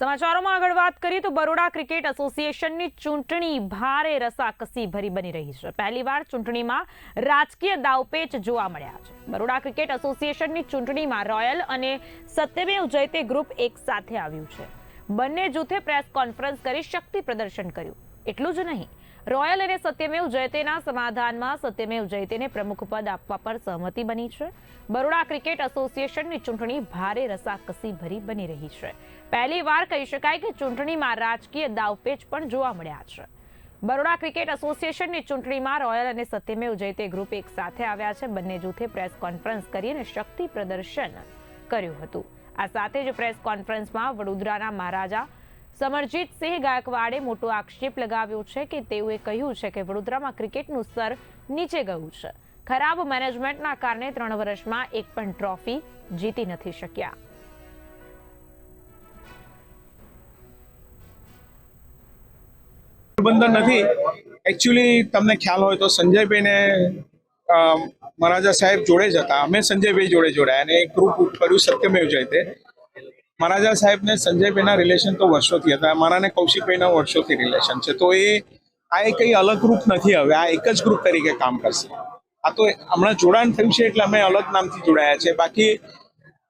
સમાચારોમાં આગળ વાત કરીએ તો બરોડા ક્રિકેટ એસોસિએશનની ચૂંટણી ભારે રસાકસી ભરી બની રહી છે. પહેલીવાર ચૂંટણીમાં રાજકીય દાવપેચ જોવા મળ્યા છે. બરોડા ક્રિકેટ એસોસિએશનની ચૂંટણીમાં રોયલ અને સત્યમેવ જયતે ગ્રુપ એક સાથે આવ્યું છે. બંને જૂથે પ્રેસ કોન્ફરન્સ કરી શક્તિ પ્રદર્શન કર્યું. એટલું જ નહીં. રોયલ અને સત્યમેવ જયતેના સમાધાનમાં સત્યમેવ જયતેને પ્રમુખ પદ આપવા પર સહમતિ બની છે. બરોડા ક્રિકેટ એસોસિએશનની ચૂંટણી ભારે રસાકસી ભરી બની રહી છે. પહેલી વાર કહી શકાય કે ચૂંટણીમાં રાજકીય દાવપેચ પણ જોવા મળ્યા છે. બરોડા ક્રિકેટ એસોસિએશનની ચૂંટણીમાં રોયલ અને સત્યમેવ જયતે ગ્રુપ એક સાથે આવ્યા છે. બંને જૂથે પ્રેસ કોન્ફરન્સ કરીને શક્તિ પ્રદર્શન કર્યું હતું. આ સાથે જ પ્રેસ કોન્ફરન્સમાં વડોદરાના મહારાજા સમરજીત સિંહ ગાયકવાડે મોટો આક્ષેપ લગાવ્યો છે કે તેઓએ કહ્યું છે કે વડોદરામાં ક્રિકેટનું સ્તર નીચે ગયું છે. ખરાબ મેનેજમેન્ટના કારણે ત્રણ વર્ષમાં એક પણ ટ્રોફી જીતી નથી શક્યા. ગઠબંધન નથી. એકચ્યુઅલી તમને ખ્યાલ હોય તો સંજયભાઈને મહારાજા સાહેબ જોડે જ હતા. અમે સંજયભાઈ જોડે જોડાયા અને એક ગ્રુપ કર્યું, સત્યમેવ જયતે. મહારાજા સાહેબને સંજયભાઈના રિલેશન તો વર્ષોથી હતા. મારાને કૌશિકભાઈના વર્ષોથી રિલેશન છે. તો એ, આ એ કંઈ અલગ ગ્રુપ નથી હવે. આ એક જ ગ્રુપ તરીકે કામ કરશે. આ તો હમણાં જોડાણ થયું છે એટલે અમે અલગ નામથી જોડાયા છે. બાકી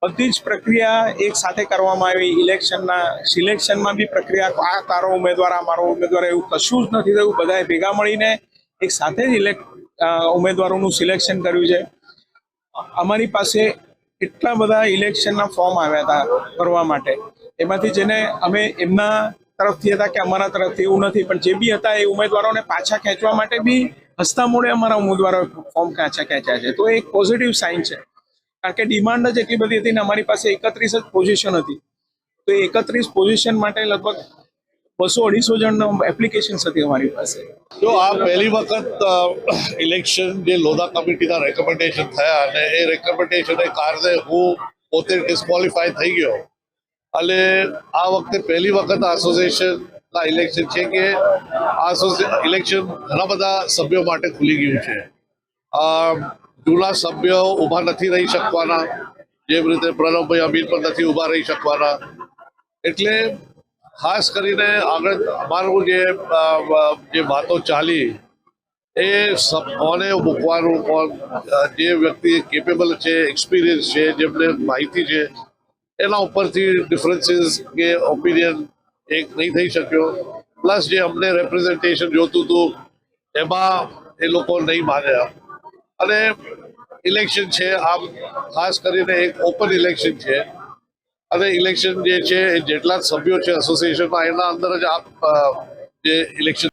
બધી જ પ્રક્રિયા એક સાથે કરવામાં આવી. ઇલેક્શનના સિલેક્શનમાં બી પ્રક્રિયા, આ તારો ઉમેદવાર, આ મારો ઉમેદવાર, એવું કશું જ નથી થયું. બધાએ ભેગા મળીને એક સાથે જ ઇલેક્ટ ઉમેદવારોનું સિલેક્શન કર્યું છે. અમારી પાસે એટલા બધા ઇલેક્શનના ફોર્મ આવ્યા હતા ભરવા માટે. એમાંથી જેને અમે એમના તરફથી હતા કે અમારા તરફથી એવું નથી, પણ જે બી હતા એ ઉમેદવારોને પાછા ખેંચવા માટે બી હસતા મોડે અમારા ઉમેદવારો ફોર્મ પાછા ખેંચ્યા છે. તો એ એક પોઝિટિવ સાઇન છે. કારણ કે ડિમાન્ડ જ એટલી બધી હતી ને અમારી પાસે એકત્રીસ જ પોઝિશન હતી. તો એકત્રીસ પોઝિશન માટે લગભગ બસો અઢીસો જણ એપ્લિકેશન્સ હતી અમારી પાસે. જો આ પહેલી વખત ઇલેક્શન જે લોધા કમિટીના રેકમેન્ડેશન થયા અને એ રેકમેન્ડેશનને કારણે હું પોતે ડિસ્કવોલિફાય થઈ ગયો. અને આ વખતે પહેલી વખત એસોસિએશનના ઇલેક્શન છે કે ઇલેક્શન ઘણા બધા સભ્યો માટે ખુલી ગયું છે. જૂના સભ્યો ઊભા નથી રહી શકવાના જેમ રીતે પ્રણવભાઈ અમીર પણ નથી ઊભા રહી શકવાના. એટલે ખાસ કરીને આગળ અમારું જે વાતો ચાલી, એ કોને મૂકવાનું, કોણ જે વ્યક્તિ કેપેબલ છે એક્સપિરિયન્સ છે, જેમને માહિતી છે, એના ઉપરથી ડિફરન્સીસ કે ઓપિનિયન એક નહીં થઈ શક્યો. પ્લસ જે અમને રેપ્રેઝન્ટેશન જોતું હતું, એમાં એ લોકો નહીં માન્યા. અને ઇલેક્શન છે, આમ ખાસ કરીને એક ઓપન ઇલેક્શન છે. અને ઇલેક્શન જે છે એ જેટલા સભ્યો છે એસોસિએશનમાં એના અંદર જ આપ જે ઇલેક્શન